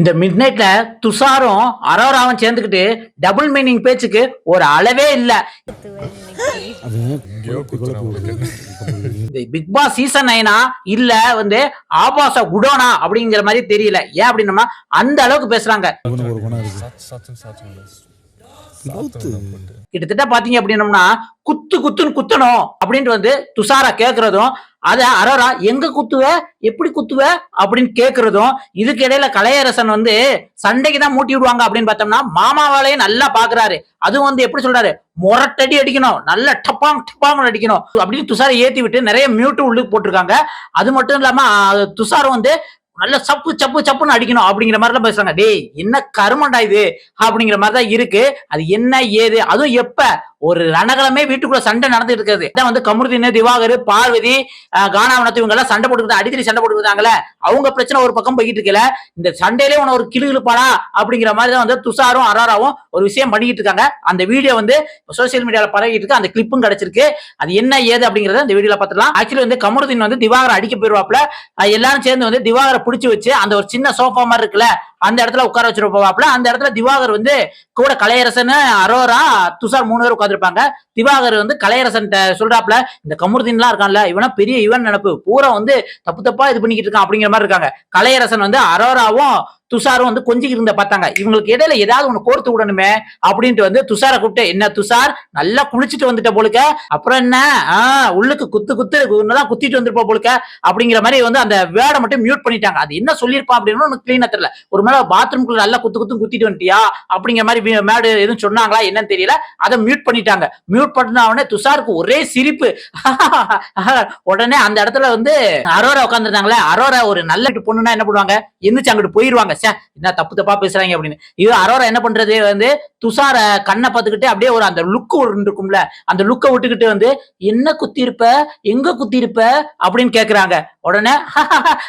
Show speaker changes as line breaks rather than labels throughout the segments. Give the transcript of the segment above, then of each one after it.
இந்த மிட் நைட்ல துஷாரும் அரோராவும் சேர்ந்துக்கிட்டு டபுள் மீனிங் பேச்சுக்கு ஒரு அளவே இல்ல. பிக் பாஸ் சீசன் நைனா இல்ல வந்து ஆபாச குடோனா அப்படிங்கிற மாதிரி தெரியல. ஏன் அப்படின்னா அந்த அளவுக்கு பேசுறாங்க. கிட்டத்தட்ட பாத்தீங்க அப்படின்னம்னா குத்து குத்துன்னு குத்தணும் அப்படின்ட்டு வந்து துஷாரா கேக்குறதும் அத அரோரா எங்க குத்துவ எப்படி குத்துவ அப்படின்னு கேக்குறதும் இதுக்கு இடையில கலையரசன் வந்து சண்டைக்கு தான் மூட்டி விடுவாங்க அப்படின்னு பார்த்தோம்னா மாமாவாலையும் நல்லா பாக்குறாரு. அதுவும் வந்து எப்படி சொல்றாரு? முரட்டடி அடிக்கணும். நல்ல டப்பாங் டப்பாங் அடிக்கணும். அப்படின்னு துஷாரை ஏத்தி விட்டு நிறைய மியூட்டு உள்ளுக்கு போட்டிருக்காங்க. அது மட்டும் இல்லாம துஷார் வந்து நல்ல சப்பு சப்பு சப்புன்னு அடிக்கணும் அப்படிங்கிற மாதிரி எல்லாம் பேசுறாங்க. டேய் என்ன கருமண்டா இது? அப்படிங்கிற மாதிரி தான் இருக்கு. அது என்ன ஏது? அதுவும் எப்ப? ஒரு ரணகலமே வீட்டுக்குள்ள சண்டை நடந்துட்டு இருக்குது. இதான் வந்து கமருதீன் திவாகர் பார்வதி அஹ், கானாவனத்து இவங்க எல்லாம் சண்டை போட்டுக்கிறது அடிக்கடி சண்டை போட்டுக்கிறாங்களே அவங்க பிரச்சனை ஒரு பக்கம் போய்கிட்டு இருக்கல இந்த சண்டையிலே உன ஒரு கிளு கிளுப்பானா அப்படிங்கிற மாதிரி தான் வந்து துஷாரும் அராராவும் ஒரு விஷயம் பண்ணிக்கிட்டு இருக்காங்க. அந்த வீடியோ வந்து சோசியல் மீடியாவில் பரவிட்டு இருக்கு. அந்த கிளிப்பும் கிடைச்சிருக்கு. அது என்ன ஏது அப்படிங்கறத இந்த வீடியோல பார்த்துலாம் ஆக்சுவலி வந்து கமருதீன் வந்து திவாகர் அடிக்க போயிருவாப்ல எல்லாரும் சேர்ந்து வந்து திவாகரை பிடிச்சி வச்சு அந்த ஒரு சின்ன சோஃபா மாதிரி இருக்குல்ல அந்த இடத்துல உட்கார வச்சிருப்பாப்ல அந்த இடத்துல திவாகர் வந்து கூட கலையரசன் அரோரா துஷார் மூணு பேர் உட்காந்துருப்பாங்க திவாகர் வந்து கலையரசன் சொல்றாப்ல இந்த கமருதீன்லாம் இருக்கான்ல இவனா பெரிய இவன் நினைப்பு. பூரா வந்து தப்பு தப்பா இது பண்ணிக்கிட்டு இருக்கான் அப்படிங்கிற மாதிரி இருக்காங்க. கலையரசன் வந்து அரோராவும் துஷாரும் வந்து கொஞ்சம் இருந்த பார்த்தாங்க. இவங்களுக்கு இடையில ஏதாவது ஒண்ணு கோர்த்து விடணுமே அப்படின்ட்டு வந்து துஷாரை கூப்பிட்டு என்ன துஷார்? நல்லா குளிச்சுட்டு வந்துட்ட போலுக்க. அப்புறம் என்ன? ஆஹ் உள்ளுக்கு குத்து குத்து தான் குத்திட்டு வந்துருப்போம் போலுக்க. அப்படிங்கிற மாதிரி வந்து அந்த வேடை மட்டும் மியூட் பண்ணிட்டாங்க. அது என்ன சொல்லியிருப்பா அப்படின்னு உனக்கு கிளீனா தெரியல. ஒரு மேல பாத்ரூம்குள்ள நல்லா குத்து குத்து குத்திட்டு வந்துட்டியா? அப்படிங்கிற மாதிரி மேடு எதுவும் சொன்னாங்களா? என்னன்னு தெரியல. அதை மியூட் பண்ணிட்டாங்க. மியூட் பண்ண உடனே துஷாருக்கு ஒரே சிரிப்பு. உடனே அந்த இடத்துல வந்து அரோரா உட்காந்துருந்தாங்களே அரோரா ஒரு நல்ல பொண்ணுன்னா என்ன பண்ணுவாங்க? எந்திரிச்சு அங்கிட்டு போயிருவாங்க. சே என்ன தப்பு தப்பா பேசுறாங்க அப்படின்னு. இது அரோரா என்ன பண்றது? வந்து துஷார கண்ணை பார்த்துக்கிட்டு அப்படியே ஒரு அந்த லுக்கு இருக்கும்ல அந்த லுக்கை விட்டுக்கிட்டு வந்து என்ன குத்தி இருப்ப? எங்க குத்தி இருப்ப? அப்படின்னு கேக்குறாங்க. உடனே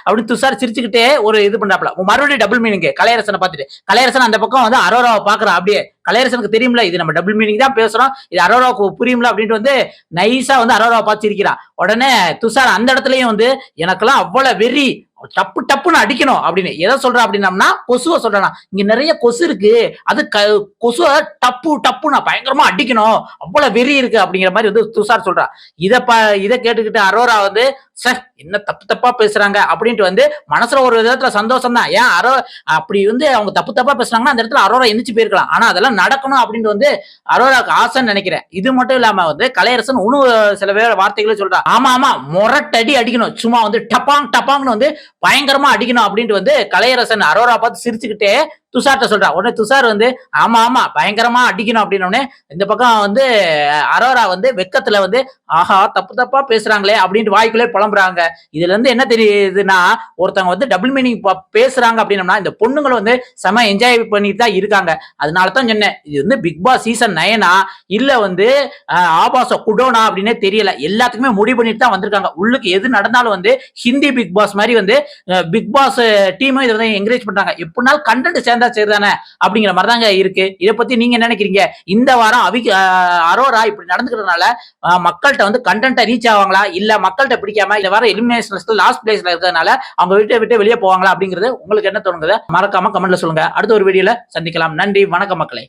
அப்படின்னு துஷார் சிரிச்சுக்கிட்டே ஒரு இது பண்றாப்ல மறுபடியும் டபுள் மீனிங் கலையரசனை பார்த்துட்டு கலையரசன் அந்த பக்கம் வந்து அரோராவை பாக்குறான் அப்படியே. கலையரசனுக்கு தெரியும்ல இது நம்ம டபுள் மீனிங் தான் பேசுறோம். இது அரோராவுக்கு புரியும்ல அப்படின்ட்டு வந்து நைஸா வந்து அரோராவை பார்த்து உடனே துஷார் அந்த இடத்துலயும் வந்து எனக்கெல்லாம் அவ்வளவு வெறி டப்பு டப்புன்னு அடிக்கணும் அப்படின்னு. எதை சொல்றா அப்படின்னம்னா கொசுவை சொல்றானா. இங்க நிறைய கொசு இருக்கு. அது க கொசுவை டப்பு டப்புன்னு பயங்கரமா அடிக்கணும். அவ்வளவு வெறி இருக்கு அப்படிங்கிற மாதிரி வந்து துஷார் சொல்றா. இதை ப இதை கேட்டுக்கிட்டு அரோரா வந்து சார் என்ன தப்பு தப்பா பேசுறாங்க? அப்படின்ட்டு வந்து மனசுல ஒரு விதத்துல சந்தோஷம் தான் ஏன் அரோ அப்படி வந்து அவங்க தப்பு தப்பா பேசுறாங்கன்னா அந்த இடத்துல அரோரா எந்திரிச்சு போயிருக்கலாம். ஆனா அதெல்லாம் நடக்கணும் அப்படின்ட்டு வந்து அரோராக்கு ஆசைன்னு நினைக்கிறேன். இது மட்டும் இல்லாம வந்து கலையரசன் இன்னும் சில பேர் வார்த்தைகளும் சொல்றான் ஆமா ஆமா முரட்டடி அடிக்கணும். சும்மா வந்து டப்பாங் டப்பாங்னு வந்து பயங்கரமா அடிக்கணும். அப்படின்ட்டு வந்து கலையரசன் அரோரா பார்த்து சிரிச்சுக்கிட்டே துஷார்ட்ட சொல்றா. உடனே துஷார் வந்து ஆமா ஆமா பயங்கரமா அடிக்கணும் அப்படின்னோடனே இந்த பக்கம் வந்து அரோரா வந்து வெக்கத்துல வந்து ஆஹா தப்பு தப்பா பேசுறாங்களே அப்படின்ட்டு வாய்க்குள்ளே புலம்புறாங்க. இதுல இருந்து என்ன தெரியுதுன்னா ஒருத்தவங்க வந்து டபுள் மீனிங் பேசுறாங்க அப்படின்னம்னா இந்த பொண்ணுங்களும் வந்து செம என்ஜாய் பண்ணிட்டு தான் இருக்காங்க. அதனால தான் சொன்னேன் இது வந்து பிக் பாஸ் சீசன் நயனா இல்ல வந்து ஆபாசம் ஆபாச குடோனா அப்படின்னே தெரியல. எல்லாத்துக்குமே முடிவு பண்ணிட்டு தான் வந்திருக்காங்க. உள்ளுக்கு எது நடந்தாலும் வந்து ஹிந்தி பிக் பாஸ் மாதிரி வந்து பிக் பாஸ் டீமும் இதை வந்து என்கரேஜ் பண்றாங்க. எப்படினாலும் கண்டென்ட் சேர்ந்த சரிதானே? அப்படிங்கிற மாதிரி தாங்க இருக்கு. இதை பத்தி நீங்க என்ன நினைக்கிறீங்க? இந்த வாரம் அவி அரோரா இப்படி நடந்துக்கிறதுனால மக்கள்கிட்ட வந்து கண்டென்ட்டை ரீச் ஆவாங்களா? இல்ல மக்கள்கிட்ட பிடிக்காம இந்த வாரம் எலிமினேஷன் லாஸ்ட் பிளேஸ்ல இருக்கிறதுனால அவங்க வீட்டை விட்டு வெளியே போவாங்களா? அப்படிங்கிறது உங்களுக்கு என்ன தோணுங்க மறக்காம கமெண்ட்ல சொல்லுங்க. அடுத்த ஒரு வீடியோல சந்திக்கலாம். நன்றி. வணக்கம் மக்களே.